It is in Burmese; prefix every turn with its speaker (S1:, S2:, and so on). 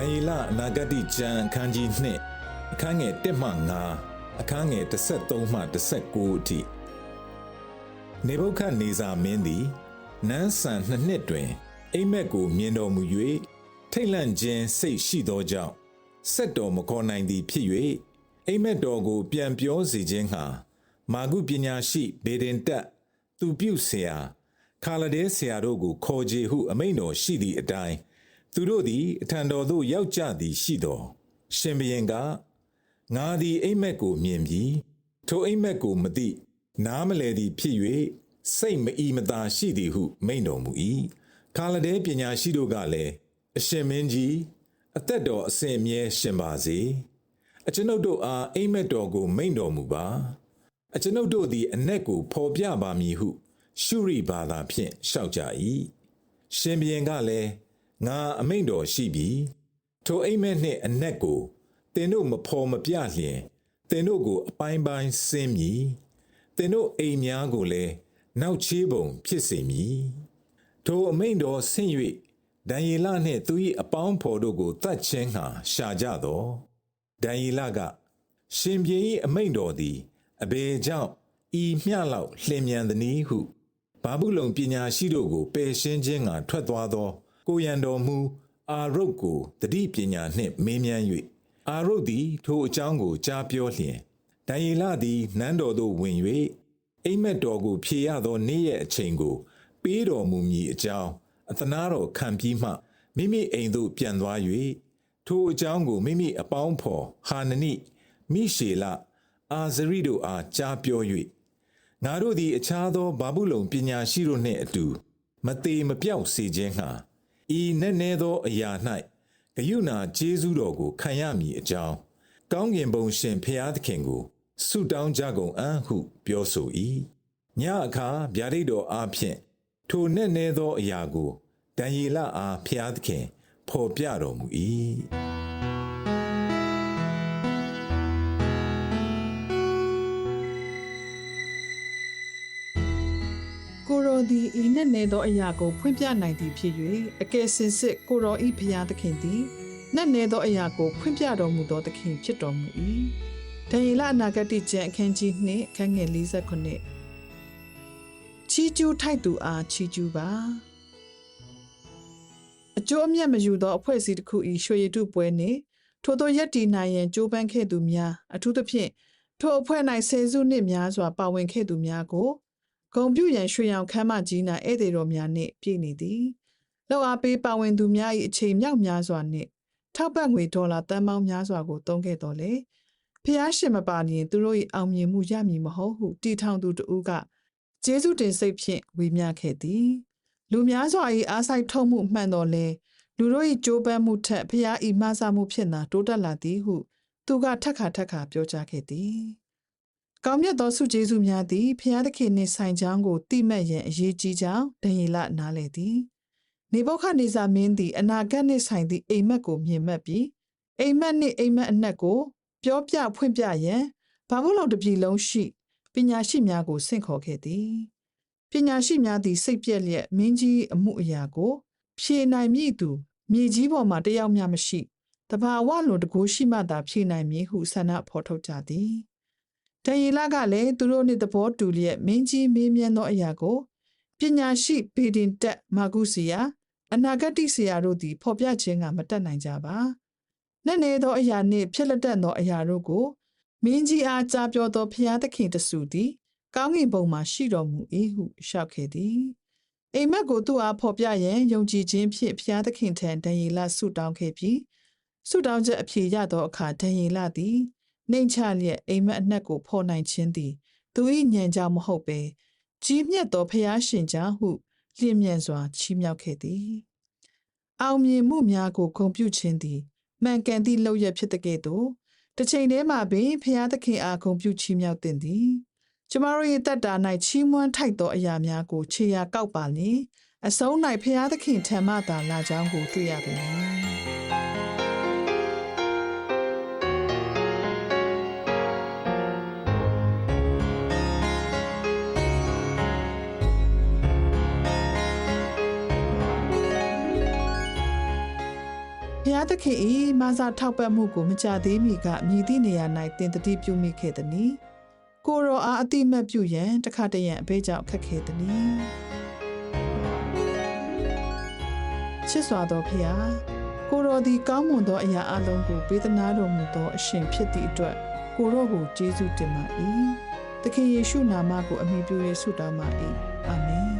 S1: ဒံယေလအနာဂတိကျမ်းအခန်းကြီး2အခန်းငယ်1မှ9အခန်းငယ်13မှ19အထိနေဘုခတ်နေဇာမင်းသည်နန်းဆန်နှစ်နှစ်တွင် အိမ်မက်ကိုမြင်တော်မူ၍ထိတ်လန့်ခြင်းစိတ်ရှိသောကြောင့်ဆက်တော်မခေါ်နိုင်သည်ဖြစ်၍အိမ်မက်တော်ကို ပြန်ပြောစေခြင်းဟာမာဂုပညာရှိဘေဒင်တက်သူပြုဆရာ ခါလဒဲဆရာတို့ကိုခေါ်ကြဟု အမိန့်တော်ရှိသည့်အတိုင်း သူတို့သည်အထံတော်သို့ရောက်ကြသည်ရှိသောရှင်ဘရင်ကငါသည်အိမ်မက်ကိုမြင်ပြီးထိုအိမ်မက်ကိုမသိနားမလဲသည်ဖြစ်၍စိတ်မအီမသာရှိသည်ဟုမိန့်တော်မူ၏ခါလဒဲပညာရှိတို့ကလည်းအရှင်မင်းကြီးအသက်တော်အစဉ်အမြဲရှင်ပါစေအကျွန်ုပ်တို့အားအိမ်မက်တော်ကိုမိန့်တော်မူပါအကျွန်ုပ်တို့သည်အ내ကိုဖော်ပြပါမည်ဟု ရှုရိဘာသာဖြင့်လျှောက်ကြ၏ရှင်ဘရင်ကလည်း ငါအမိန့်တော်ရှိပြီထိုအိမ်မက်နှင့်အ내ကိုသင်တို့မဖော်မပြလျင်သင်တို့ကိုအပိုင်းပိုင်းဆင်းမည်သင်တို့အိမ်များကိုလည်းနောက်ချေးပုံဖြစ်စေမည်ထိုအမိန့်တော်ဆင့်၍ဒံယေလနှင့်သူ၏အပေါင်းဖော်တို့ကိုတတ်ခြင်းဟာရှာကြသောဒံယေလကရှင်ပြေ၏အမိန့်တော်သည်အဘယ်ကြောင့်ဤမျှလောက်လျင်မြန်သည်နည်းဟုဘာဘူးလုံပညာရှိတို့ကိုပယ်ရှင်းခြင်းကထွက်သွားသော ကိုရန်တော်မူအာရုတ်ကိုတတိပညာနှင့်မေးမြန်း၍အာရုတ်သည်ထိုအကြောင်းကိုကြားပြောလျင်ဒံယေလသည်နန်းတော်သို့ဝင်၍အိမ်မက်တော်ကိုဖြေရသောနေ့ရက်အချိန်ကို ပေးတော်မူမည်အကြောင်းအသနာတော်ခံပြီးမှမိမိအိမ်သို့ပြန်သွား၍ထိုအကြောင်းကိုမိမိအပေါင်းဖော်ဟာနနိမိရှေလအာဇရိတို့အားကြားပြော၍ငါတို့သည်အခြားသောဘာဘူးလုံပညာရှိတို့နှင့်အတူ မသေးမပြောက်စေခြင်းဟာ ဤနက်နဲသောအရာ၌ဂယုဏကျေးဇူးတော်ကိုခံရမည်အကြောင်းကောင်းကင်ဘုံရှင်ဖျားသခင်ကိုဆုတောင်းကြကုန်အံ့ဟုပြောဆို၏ညအခါဗျာဒိတ်တော်အားဖြင့်ထိုနက်နဲသောအရာကိုဒံယေလအားဖျားသခင်ဖော်ပြတော်မူ၏။
S2: ကိုရောသည်ဤနှင့်နေသောအရာကိုဖွင့်ပြနိုင်သည်ဖြစ်၍အကယ်စင်စစ်ကိုရောဤဖျားသခင်သည်နှင့်နေသောအရာကိုဖွင့်ပြတော်မူသောသခင်ဖြစ်တော်မူ၏ဒံယေလအနာဂတိကျမ်းအခန်းကြီး2အခန်းငယ်49ချီကျူးထိုက်သူအားချီကျူးပါအကျိုးအမြတ်မယူသောအဖွဲ့အစည်းတစ်ခု၏ရွှေရည်တုပွဲနှင့်ထိုသောရက်တီနိုင်ရန်ကြိုးပမ်းခဲ့သူများအထူးသဖြင့်ထိုအဖွဲ့၌ဆယ်စုနှစ်များစွာပါဝင်ခဲ့သူများကို ဂုံပြူရန်ရွှေရောင်ခမ်းမကြီးနာဧည့်သည်တော်များနှင့်ပြည့်နေသည်လောက်အားပေးပါဝင်သူများ၏အချိန်မြောက်များစွာနှင့်ထောက်ပံ့ငွေဒေါ်လာတန်ပေါင်းများစွာကိုသုံးခဲ့တော်လေဖျားရှင်မပါရင်သူတို့၏အောင်မြင်မှုရမည်မဟုတ်ဟုတီထောင်သူတဦးကကျေးဇူးတင်စိတ်ဖြင့်ဝေမျှခဲ့သည်လူများစွာ၏အားဆိုင်ထုံမှုမှန်တော်လဲလူတို့၏ကြိုးပမ်းမှုထက်ဖျား၏မှားဆမှုဖြစ်နာတိုးတက်လာသည်ဟု သူကထက်ခါထက်ခါပြောကြားခဲ့သည် ကောင်းမြတ်သောဆုကျေးဇူးများသည်ဖျားသခင်နှင့်ဆိုင်ကြောင်းကိုတိမှတ်ရန်အရေးကြီးကြောင်းဒံယေလနားလေသည်နေဘုခဒ်နေဇာမင်းသည်အနာဂတ်နှင့်ဆိုင်သည့်အိမ်မက်ကိုမြင်မှတ်ပြီးအိမ်မက်နှင့်အိမ်မက်အနက်ကိုပြောပြဖွင့်ပြရန်ဘာဘူးလုံတစ်ပြည်လုံးရှိပညာရှိများကိုဆင့်ခေါ်ခဲ့သည်ပညာရှိများသည်စိတ်ပြက်လျက်မင်းကြီးအမှုအရာကိုဖြေနိုင်မည်သူမြေကြီးပေါ်မှတယောက်မျှမရှိတဘာဝလွန်တကူရှိမှသာဖြေနိုင်မည်ဟုဆန္ဒဖော်ထုတ်ကြသည် ဒံယေလကလည်းသူတို့နှင့်သဘောတူလျက်မင်းကြီးမေးမြန်းသောအရာကိုပညာရှိဘေဒင်တက်မာဂုစီယာအနာဂတိဆရာတို့သည်ဖော်ပြခြင်းကမတတ်နိုင်ကြပါ။နဲ့နေသောအရာနှင့်ဖြစ်လက်တတ်သောအရာတို့ကိုမင်းကြီးအားကြားပြောသောဖျားသခင်တဆူသည်ကောင်းကင်ဘုံမှရှိတော်မူ၏ဟုလျှောက်ခဲ့သည်။အိမ်မက်ကိုသူ့အားဖော်ပြရန်ယုံကြည်ခြင်းဖြင့်ဖျားသခင်ထံဒံယေလဆုတောင်းခဲ့ပြီးဆုတောင်းချက်အဖြေရသောအခါဒံယေလသည် နှိမ်ချလျက်အိမ်မက်အနှက်ကိုဖော်နိုင်ခြင်းသည် သူ၏ဉာဏ်ကြောင့်မဟုတ်ပေကြီးမြတ်သောဖျားရှင်ကြောင့်ဟုလျင်မြန်စွာချီးမြှောက်ခဲ့သည်အောင်မြင်မှုများကိုဂုဏ်ပြုခြင်းသည်မှန်ကန်သည့်လောက်ရဖြစ်တဲ့ကဲ့သို့တစ်ချိန်တည်းမှာပင်ဖျားသခင်အားဂုဏ်ပြုချီးမြှောက်တင်သည်ကျမတို့၏တက်တာ၌ချီးမွမ်းထိုက်သောအရာများကိုခြေရာကောက်ပါလျင်အဆုံး၌ဖျားသခင်ထံမှသာလာကြောင်းကိုတွေ့ရပေမည် ဖျားသခင်၏မဆာထောက်ပတ်မှုကိုမကြသေးမီကမြည်သည့်နေရာ၌တင်တတိပြုမိခဲ့သည်။ကိုရောအားအတိမတ်ပြုရန်တခါတရံအဘိကြောင့်ခက်ခဲသည်။ချစ်စွာသောဖျားကိုရောသည်ကောင်းမွန်သောအရာအလုံးကိုပေးသနာတော်မူသောအရှင်ဖြစ်သည့်အတွက်ကိုရောကိုကျေးဇူးတင်ပါ၏။သခင်ယေရှုနာမကိုအမိပြု၍ဆုတောင်းပါ၏။အာမင်။